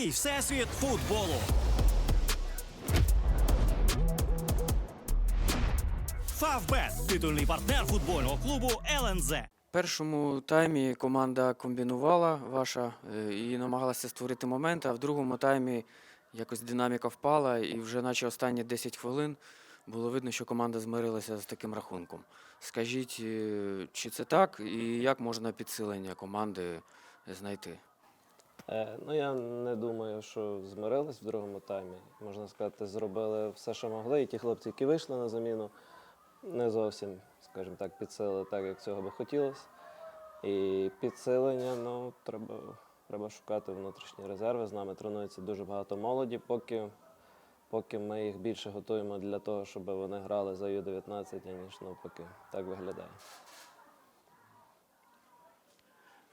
Твій всесвіт футболу. Фавбет титульний партнер футбольного клубу ЛНЗ. Першому таймі команда комбінувала ваша е, і намагалася створити момент, а в другому таймі якось динаміка впала, і вже наче останні 10 хвилин було видно, що команда змирилася з таким рахунком. Скажіть, е, чи це так, і як можна підсилення команди знайти? Е, ну, я не думаю, що змирились в другому таймі. Можна сказати, зробили все, що могли. І ті хлопці, які вийшли на заміну, не зовсім, скажімо так, підсилили так, як цього би хотілося. І підсилення, ну, треба, треба шукати внутрішні резерви. З нами тренується дуже багато молоді, поки, поки ми їх більше готуємо для того, щоб вони грали за Ю-19, аніж навпаки. Так виглядає.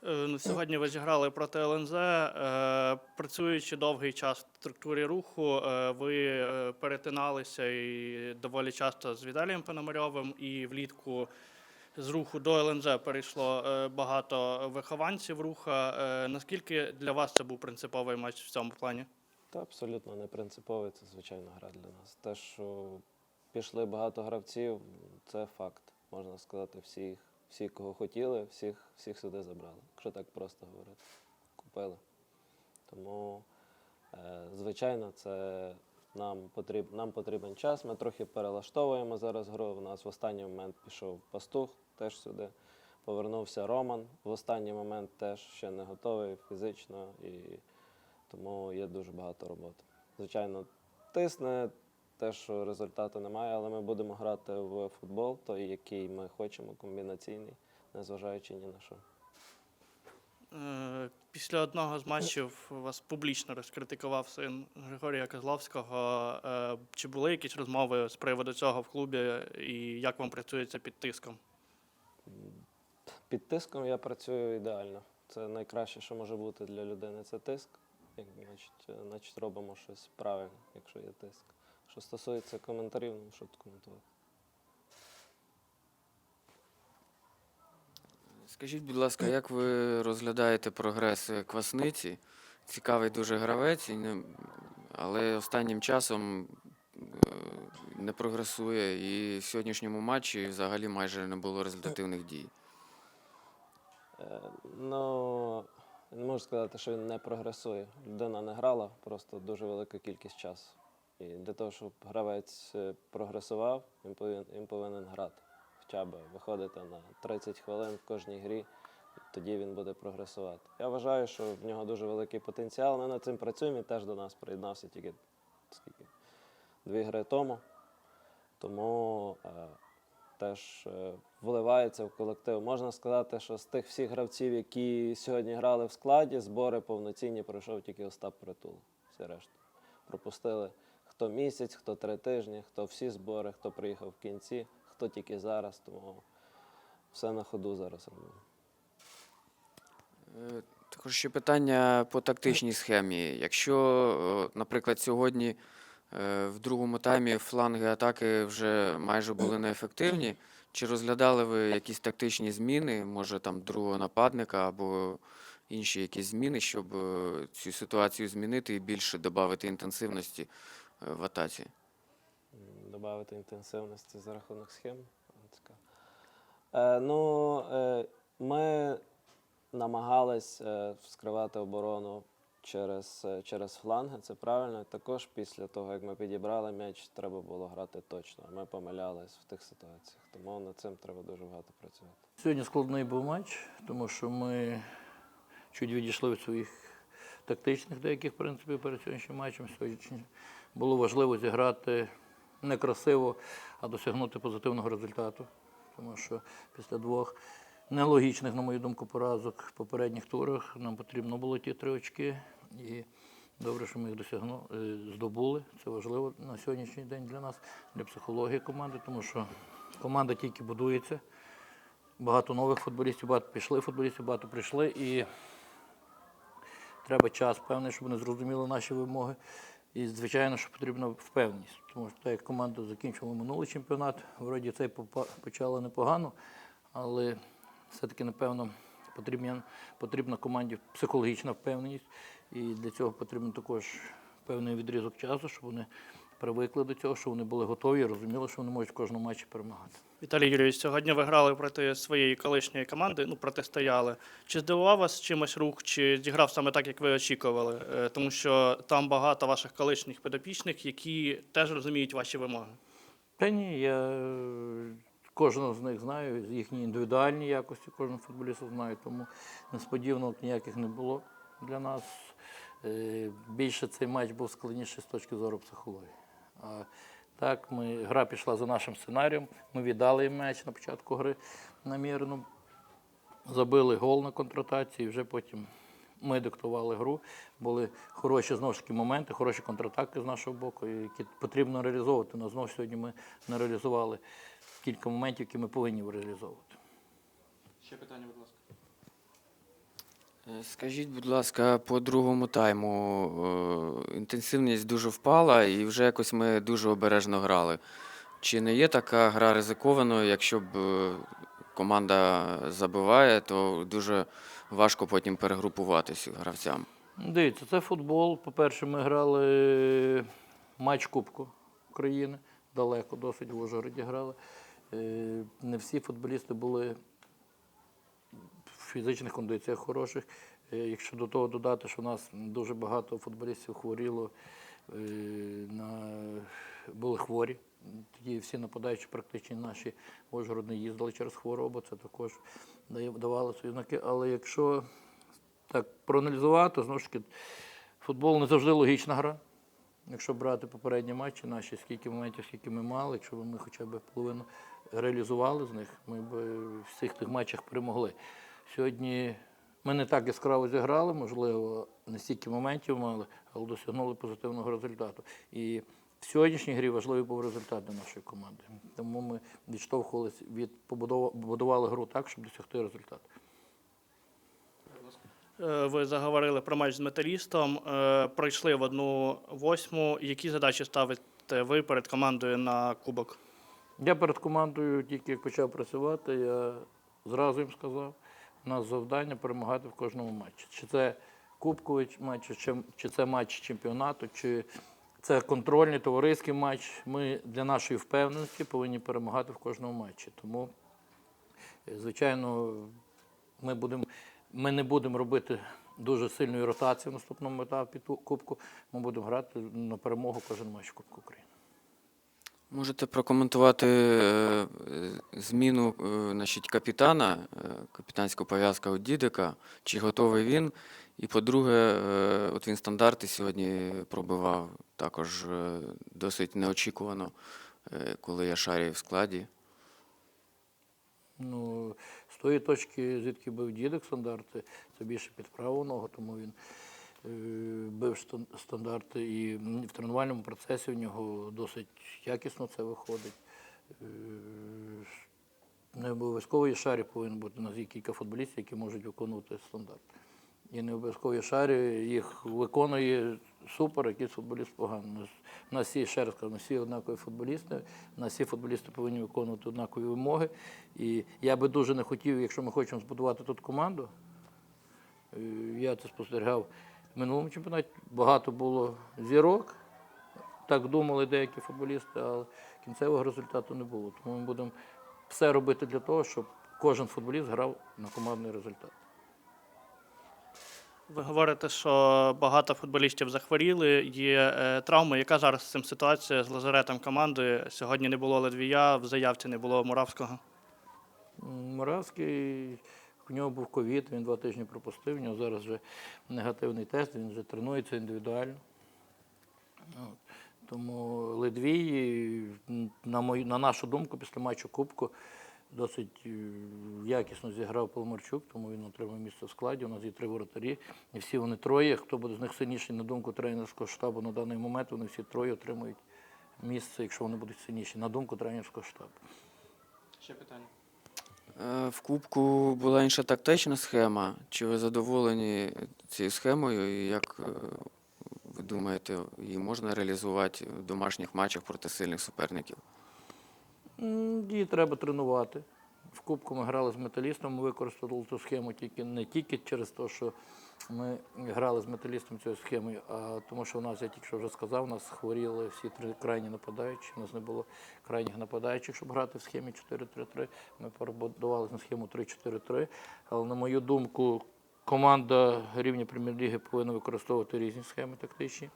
Е, Ну, сьогодні ви зіграли проти ЛНЗ. Е, Працюючи довгий час в структурі руху, е, ви перетиналися і доволі часто з Віталієм Пономарьовим, і влітку з руху до ЛНЗ перейшло багато вихованців руха. Наскільки для вас це був принциповий матч в цьому плані? Та абсолютно не принциповий, це звичайна гра для нас. Те, що пішли багато гравців, це факт. Можна сказати, всіх, всі, кого хотіли, всіх, всіх сюди забрали. Якщо так просто говорити. Купили. Тому, е, звичайно, це нам, потріб, нам потрібен час. Ми трохи перелаштовуємо зараз гру. У нас в останній момент пішов пастух теж сюди. Повернувся Роман. В останній момент теж ще не готовий фізично. І тому є дуже багато роботи. Звичайно, тисне те, що результату немає, але ми будемо грати в футбол, той, який ми хочемо, комбінаційний, незважаючи ні на що. Е, Після одного з матчів вас публічно розкритикував син Григорія Козловського. Е, Чи були якісь розмови з приводу цього в клубі, і як вам працюється під тиском? Під тиском я працюю ідеально. Це найкраще, що може бути для людини. Це тиск. Як, значить, е, значить, робимо щось правильно, якщо є тиск. Що стосується коментарів, ну що тут коментувати. Скажіть, будь ласка, як ви розглядаєте прогрес е, Квасниці? Цікавий дуже гравець, але останнім часом е, не прогресує. І в сьогоднішньому матчі взагалі майже не було результативних дій. Е, Ну, не можу сказати, що він не прогресує. Людина не грала, просто дуже велика кількість часу. І для того, щоб гравець е, прогресував, він повинен, він повинен грати. Хоча б виходити на 30 хвилин в кожній грі, тоді він буде прогресувати. Я вважаю, що в нього дуже великий потенціал. Ми над цим працюємо. Він теж до нас приєднався тільки скільки? Дві гри тому. Тому е, теж е, вливається в колектив. Можна сказати, що з тих всіх гравців, які сьогодні грали в складі, збори повноцінні пройшов тільки Остап Притул. Всі решта. Пропустили хто місяць, хто три тижні, хто всі збори, хто приїхав в кінці, хто тільки зараз. Тому все на ходу зараз робимо. Е, Також ще питання по тактичній схемі. Якщо, е, наприклад, сьогодні е, в другому таймі фланги атаки вже майже були неефективні, чи розглядали ви якісь тактичні зміни, може там другого нападника або інші якісь зміни, щоб цю ситуацію змінити і більше додати інтенсивності в атаці? Добавити інтенсивності за рахунок схем. Цікаво. Е, ну, е, ми намагались е, вскривати оборону через, е, через фланги, це правильно. Також після того, як ми підібрали м'яч, треба було грати точно. Ми помилялись в тих ситуаціях. Тому над цим треба дуже багато працювати. Сьогодні складний був матч, тому що ми чуть відійшли від своїх тактичних деяких принципів перед сьогоднішнім матчем. Сьогодні було важливо зіграти не красиво, а досягнути позитивного результату. Тому що після двох нелогічних, на мою думку, поразок в попередніх турах нам потрібно було ті три очки. І добре, що ми їх досягну, е, здобули. Це важливо на сьогоднішній день для нас, для психології команди, тому що команда тільки будується багато нових футболістів, багато пішли футболістів, багато прийшли. І треба час певний, щоб вони зрозуміли наші вимоги. І, звичайно, що потрібна впевненість. Тому що так як команда закінчила минулий чемпіонат, вроді цей почала непогано, але все-таки, напевно, потрібна, потрібна команді психологічна впевненість. І для цього потрібен також певний відрізок часу, щоб вони привикли до цього, щоб вони були готові і розуміли, що вони можуть в кожному матчі перемагати. Віталій Юрійович, сьогодні ви грали проти своєї колишньої команди, ну протистояли. Чи здивував вас чимось рух, чи зіграв саме так, як ви очікували? Е, Тому що там багато ваших колишніх підопічних, які теж розуміють ваші вимоги. Та ні, я е, кожного з них знаю, їхні індивідуальні якості, кожного футболіста знаю, тому несподіванок ніяких не було для нас. Е, Більше цей матч був складніший з точки зору психології. Так, ми, гра пішла за нашим сценарієм, ми віддали їм м'яч на початку гри намірено, забили гол на контратації, вже потім ми диктували гру. Були хороші знову ж таки моменти, хороші контратаки з нашого боку, які потрібно реалізовувати. Но знову сьогодні ми не реалізували кілька моментів, які ми повинні реалізовувати. Ще питання, будь ласка. Е, Скажіть, будь ласка, по другому тайму е, інтенсивність дуже впала, і вже якось ми дуже обережно грали. Чи не є така гра ризикованою, якщо б е, команда забиває, то дуже важко потім перегрупуватися гравцям? Дивіться, це футбол. По-перше, ми грали матч Кубку України. Далеко досить в Ужгороді грали. Не всі футболісти були фізичних кондиціях хороших. Е, Якщо до того додати, що у нас дуже багато футболістів хворіло, е, на, були хворі. Тоді всі нападаючі практично наші не їздили через хворобу, це також давало свої знаки. Але якщо так проаналізувати, знову ж таки, футбол не завжди логічна гра. Якщо брати попередні матчі наші, скільки моментів, скільки ми мали, якщо ми хоча б половину реалізували з них, ми б в всіх тих матчах перемогли. Сьогодні ми не так яскраво зіграли, можливо, не стільки моментів мали, але досягнули позитивного результату. І в сьогоднішній грі важливий був результат для нашої команди. Тому ми відштовхувалися від побудова- будували гру так, щоб досягти результату. Е, Ви заговорили про матч з металістом, е, пройшли в одну восьму. Які задачі ставите ви перед командою на кубок? Я перед командою тільки як почав працювати, я зразу їм сказав, нас завдання перемагати в кожному матчі. Чи це кубковий матч, чи, чи це матч чемпіонату, чи це контрольний товариський матч. Ми для нашої впевненості повинні перемагати в кожному матчі. Тому, е, звичайно, ми, будемо, ми не будемо робити дуже сильної ротації в наступному етапі Кубку. Ми будемо грати на перемогу кожен матч Кубку України. Можете прокоментувати е, зміну е, значить, капітана, е, капітанську пов'язку у Дідика, чи готовий він? І по-друге, от він стандарти сьогодні пробивав також досить неочікувано, коли я шарів в складі. Ну, з тої точки, звідки бив дідок стандарти, це більше під праву ногу, тому він бив штан- стандарти і в тренувальному процесі в нього досить якісно це виходить. Е, Не обов'язково є шарі повинен бути. У нас є кілька футболістів, які можуть виконувати стандарт. І не обов'язково є шарі, їх виконує супер, якийсь футболіст поганий. У нас- всі, ще раз кажу, всі однакові футболісти, у нас всі футболісти повинні виконувати однакові вимоги. І я би дуже не хотів, якщо ми хочемо збудувати тут команду, е, я це спостерігав в минулому чемпіонаті. Багато було зірок, так думали деякі футболісти, але кінцевого результату не було. Тому ми будемо все робити для того, щоб кожен футболіст грав на командний результат. Ви говорите, що багато футболістів захворіли, є е, травми. Яка зараз з цим ситуація з лазаретом команди? Сьогодні не було Ледвія, в заявці не було Муравського. М, Моравський, у нього був ковід, він два тижні пропустив, у нього зараз вже негативний тест, він вже тренується індивідуально. Тому Ледвій, на, мою, на нашу думку, після матчу Кубку досить е, якісно зіграв Поломарчук, тому він отримав місце в складі. У нас є три воротарі, і всі вони троє. Хто буде з них сильніший, на думку тренерського штабу на даний момент, вони всі троє отримують місце, якщо вони будуть сильніші, на думку тренерського штабу. Ще питання. Е, В Кубку була інша тактична схема. Чи ви задоволені цією схемою? І як е, ви думаєте, її можна реалізувати в домашніх матчах проти сильних суперників? Її треба тренувати. В Кубку ми грали з металістом, ми використовували ту схему тільки не тільки через те, що Ми грали з металістом цією схемою, а тому що у нас, я тільки що вже сказав, у нас хворіли всі три крайні нападаючі. У нас не було крайніх нападаючих, щоб грати в схемі 4-3-3. Ми перебудували на схему 3-4-3. Але на мою думку, команда рівня прем'єр-ліги повинна використовувати різні схеми тактичні.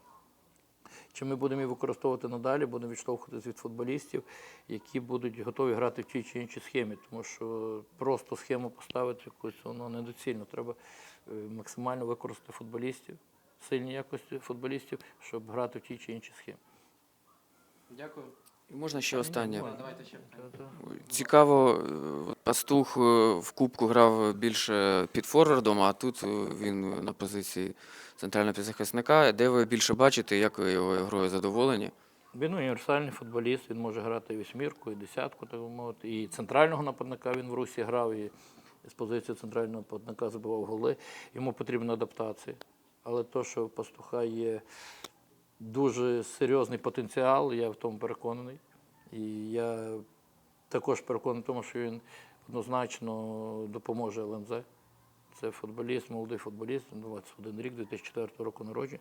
Чи ми будемо її використовувати надалі, будемо відштовхуватися від футболістів, які будуть готові грати в тій чи іншій схемі, тому що просто схему поставити якусь воно недоцільно. Треба е, максимально використати футболістів, сильні якості футболістів, щоб грати в тій чи іншій схемі. Дякую. Можна ще останнє. Цікаво, е, Пастух е, в Кубку грав більше під форвардом, а тут е, він на позиції центрального півзахисника. Де ви більше бачите, як ви його грою задоволені? Він універсальний футболіст, він може грати і вісьмірку, і десятку, так би мовити. І центрального нападника він в Русі грав, і з позиції центрального нападника забивав голи. Йому потрібна адаптація. Але то, що в пастуха є дуже серйозний потенціал, я в тому переконаний. І я також переконаний в тому, що він однозначно допоможе ЛНЗ. Це футболіст, молодий футболіст, 21 рік, 2004 року народження,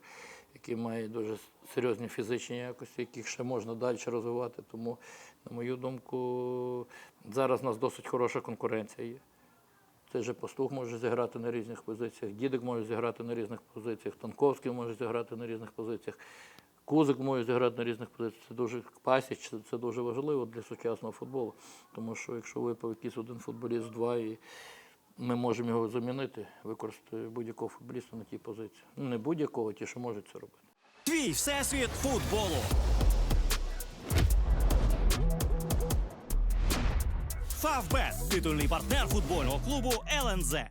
який має дуже серйозні фізичні якості, яких ще можна далі розвивати. Тому, на мою думку, зараз у нас досить хороша конкуренція є. Цей же пастух може зіграти на різних позиціях, дідик може зіграти на різних позиціях, Танковський може зіграти на різних позиціях, Кузик може зіграти на різних позиціях. Це дуже пасіч, це, це дуже важливо для сучасного футболу. Тому що якщо випав якийсь один футболіст, два, і ми можемо його замінити, використати будь-якого футболіста на тій позиції. Ну, не будь-якого, ті, що можуть це робити. Твій всесвіт футболу. Фавбет титульний партнер футбольного клубу ЛНЗ.